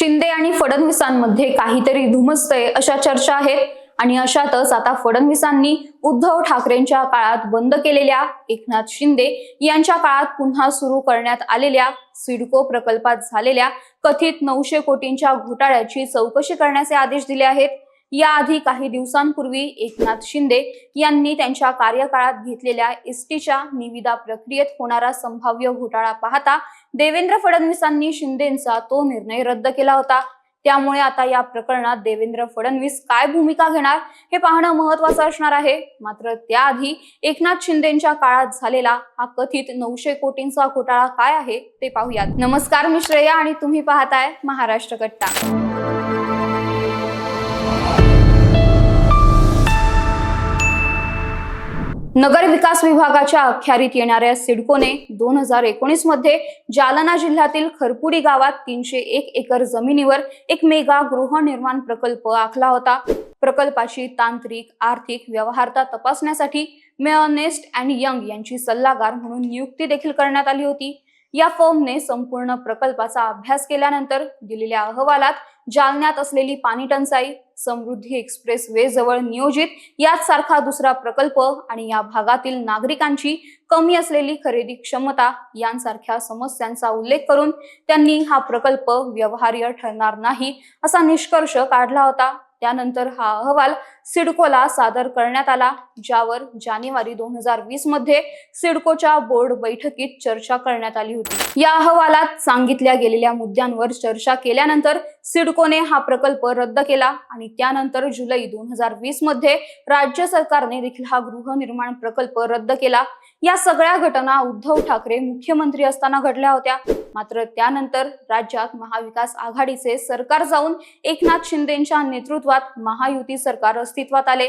शिंदे आणि फडणवीसांमध्ये काहीतरी धुमसते अशा चर्चा आहेत. आणि अशातच आता फडणवीसांनी उद्धव ठाकरेंच्या काळात बंद केलेल्या एकनाथ शिंदे यांच्या काळात पुन्हा सुरू करण्यात आलेल्या सिडको प्रकल्पात झालेल्या कथित नऊशे कोटींच्या घोटाळ्याची चौकशी करण्याचे आदेश दिले आहेत. याआधी काही दिवसांपूर्वी एकनाथ शिंदे यांनी त्यांच्या कार्यकाळात घेतलेल्या एसटीच्या निविदा प्रक्रियेत होणारा संभाव्य घोटाळा पाहता देवेंद्र फडणवीसांनी शिंदेचा तो निर्णय रद्द केला होता. त्यामुळे आता या प्रकरणात देवेंद्र फडणवीस काय भूमिका घेणार हे पाहणं महत्वाचं असणार आहे. मात्र त्याआधी एकनाथ शिंदेच्या काळात झालेला हा कथित नऊशे कोटींचा घोटाळा काय आहे ते पाहूयात. नमस्कार मी श्रेया आणि तुम्ही पाहताय महाराष्ट्र कट्टा. नगर विकास विभागाच्या अखत्यारीत येणाऱ्या सिडकोने दोन हजार एकोणीसमध्ये जालना जिल्ह्यातील खरपुडी गावात तीनशे एक एकर जमिनीवर एक मेगा गृहनिर्माण प्रकल्प आखला होता. प्रकल्पाची तांत्रिक आर्थिक व्यवहारता तपासण्यासाठी मेअनेस्ट अँड यंग यांची सल्लागार म्हणून नियुक्ती देखील करण्यात आली होती. या फर्मने संपूर्ण प्रकल्पाचा अभ्यास केल्यानंतर दिलेल्या अहवालात जालन्यात असलेली पाणी टंचाई समृद्धी एक्सप्रेस वे जवळ नियोजित याच सारखा दुसरा प्रकल्प आणि या भागातील नागरिकांची कमी असलेली खरेदी क्षमता यांसारख्या समस्यांचा उल्लेख करून त्यांनी हा प्रकल्प व्यवहार्य ठरणार नाही असा निष्कर्ष काढला होता. त्यानंतर हा अहवाल सिडकोला सादर करण्यात आला ज्यावर जानेवारी दोन हजार वीसमध्ये सिडकोच्या बोर्ड बैठकीत चर्चा करण्यात आली होती. या अहवालात सांगितल्या गेलेल्या मुद्द्यांवर चर्चा केल्यानंतर सिडकोने हा प्रकल्प रद्द केला आणि त्यानंतर जुलै दोन हजार वीसमध्ये राज्य सरकारने देखील हा गृहनिर्माण प्रकल्प रद्द केला. या सगळ्या घटना उद्धव ठाकरे मुख्यमंत्री असताना घडल्या होत्या. मात्र त्यानंतर राज्यात महाविकास आघाडीचे सरकार जाऊन एकनाथ शिंदेच्या नेतृत्वात महायुती सरकार अस्तित्वात आले.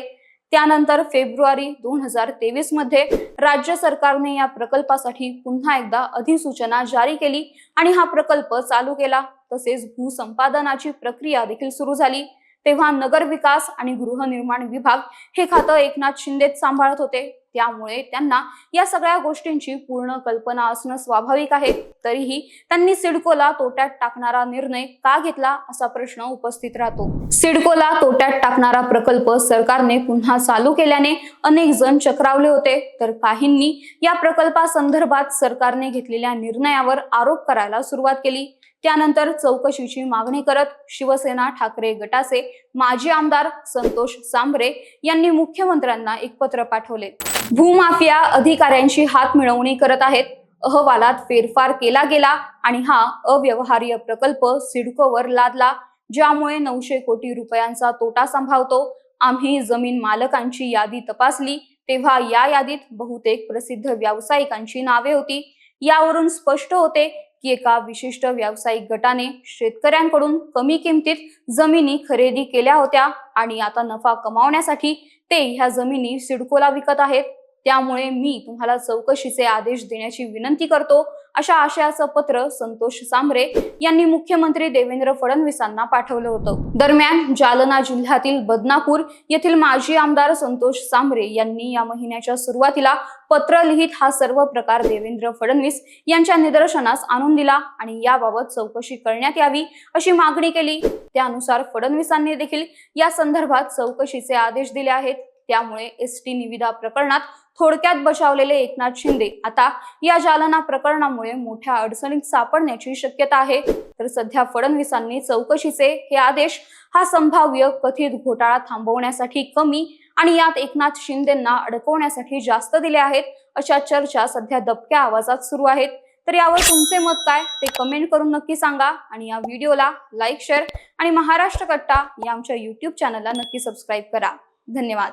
त्यानंतर फेब्रुवारी दोन हजार तेवीसमध्ये राज्य सरकारने या प्रकल्पासाठी पुन्हा एकदा अधिसूचना जारी केली आणि हा प्रकल्प चालू केला. तसेच भूसंपादनाची प्रक्रिया देखील सुरू झाली. तेव्हा नगर विकास आणि गृहनिर्माण विभाग हे खातं एकनाथ शिंदेच सांभाळत होते. त्यामुळे त्यांना या सगळ्या गोष्टींची पूर्ण कल्पना असणं स्वाभाविक आहे. तरीही त्यांनी सिडकोला तोट्यात टाकणारा निर्णय का घेतला असा प्रश्न उपस्थित राहतो. सिडकोला तोट्यात टाकणारा प्रकल्प सरकारने पुन्हा चालू केल्याने अनेक जण चक्रावले होते. तर काहींनी या प्रकल्पासंदर्भात सरकारने घेतलेल्या निर्णयावर आरोप करायला सुरुवात केली. त्यानंतर चौकशीची मागणी करत शिवसेना ठाकरे गटाचे माजी आमदार संतोष सांबरे यांनी मुख्यमंत्र्यांना एक पत्र पाठवले. भूमाफिया अधिकाऱ्यांची हात मिळवणी करत आहेत. अहवालात फेरफार केला गेला आणि हा अव्यवहार्य प्रकल्प सिडकोवर लादला ज्यामुळे नऊशे कोटी रुपयांचा तोटा संभावतो. आम्ही जमीन मालकांची यादी तपासली तेव्हा या यादीत बहुतेक प्रसिद्ध व्यावसायिकांची नावे होती. यावरून स्पष्ट होते की एका विशिष्ट व्यावसायिक गटाने शेतकऱ्यांकडून कमी किमतीत जमिनी खरेदी केल्या होत्या आणि आता नफा कमावण्यासाठी ते ह्या जमिनी सिडकोला विकत आहेत. त्यामुळे मी तुम्हाला चौकशीचे आदेश देण्याची विनंती करतो. अशा आशयाचं पत्र संतोष सांबरे यांनी मुख्यमंत्री देवेंद्र फडणवीसांना पाठवलं होतं. दरम्यान जालना जिल्ह्यातील बदनापूर येथील माजी आमदार संतोष सांबरे यांनी या महिन्याच्या सुरुवातीला पत्र लिहित हा सर्व प्रकार देवेंद्र फडणवीस यांच्या निदर्शनास आणून दिला आणि याबाबत चौकशी करण्यात यावी अशी मागणी केली. त्यानुसार फडणवीसांनी देखील या संदर्भात चौकशीचे आदेश दिले आहेत. त्यामुळे एस टी निविदा प्रकरणात थोडक्यात बचावलेले एकनाथ शिंदे. आता या जालना प्रकरणामुळे मोठ्या अडचणीत सापडण्याची शक्यता आहे. तर सध्या फडणवीसांनी चौकशीचे हे आदेश हा संभाव्य कथित घोटाळा थांबवण्यासाठी कमी आणि यात एकनाथ शिंदेंना अडकवण्यासाठी जास्त दिले आहेत अशा चर्चा सध्या दबक्या आवाजात सुरू आहेत. तर यावर तुमचे मत काय? ते कमेंट करून नक्की सांगा आणि या व्हिडिओला लाईक शेअर आणि महाराष्ट्र कट्टा या आमच्या युट्यूब चॅनलला नक्की सबस्क्राईब करा. धन्यवाद.